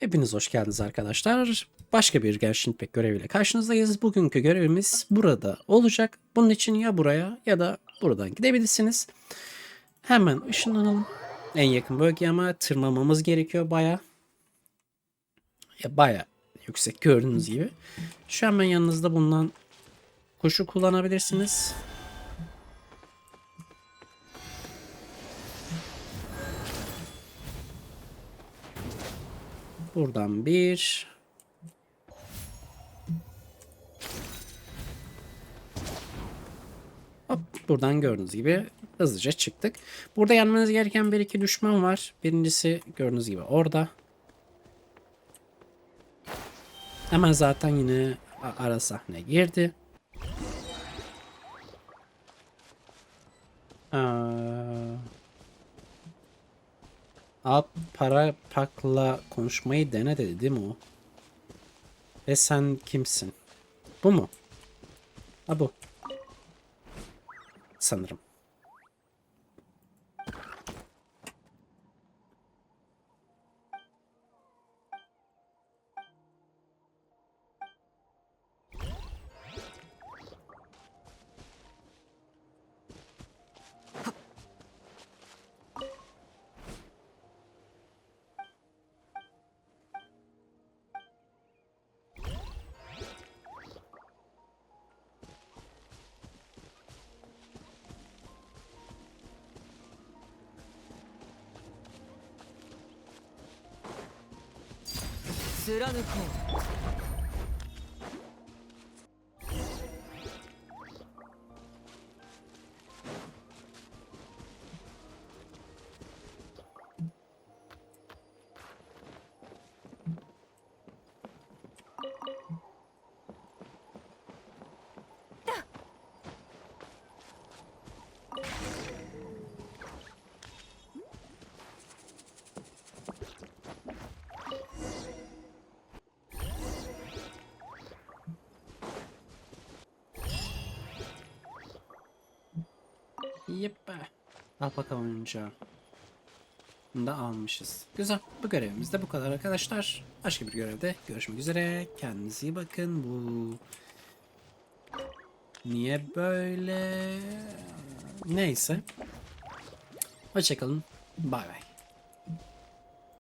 Hepiniz hoş geldiniz arkadaşlar. Başka bir Genshin Impact göreviyle karşınızdayız. Bugünkü görevimiz burada olacak. Bunun için ya buraya ya da buradan gidebilirsiniz. Hemen ışınlanalım. En yakın bölgeye ama tırmanmamız gerekiyor baya. Ya baya yüksek gördüğünüz gibi. Şu an ben yanınızda bulunan kuşu kullanabilirsiniz. Buradan bir. Hop buradan gördüğünüz gibi hızlıca çıktık. Burada yenmeniz gereken bir iki düşman var. Birincisi gördüğünüz gibi orada. Hemen zaten yine ara sahne girdi. Aa, Alp para pakla konuşmayı dene dedi değil mi o? Ve sen kimsin? Bu mu? Ha bu. Sanırım. 貫こう Yeppa. Al bakalım oyuncağı. Bunu da almışız. Güzel. Bu görevimiz de bu kadar arkadaşlar. Başka bir görevde görüşmek üzere. Kendinize iyi bakın. Bu niye böyle? Neyse. Hoşçakalın. Bay bay.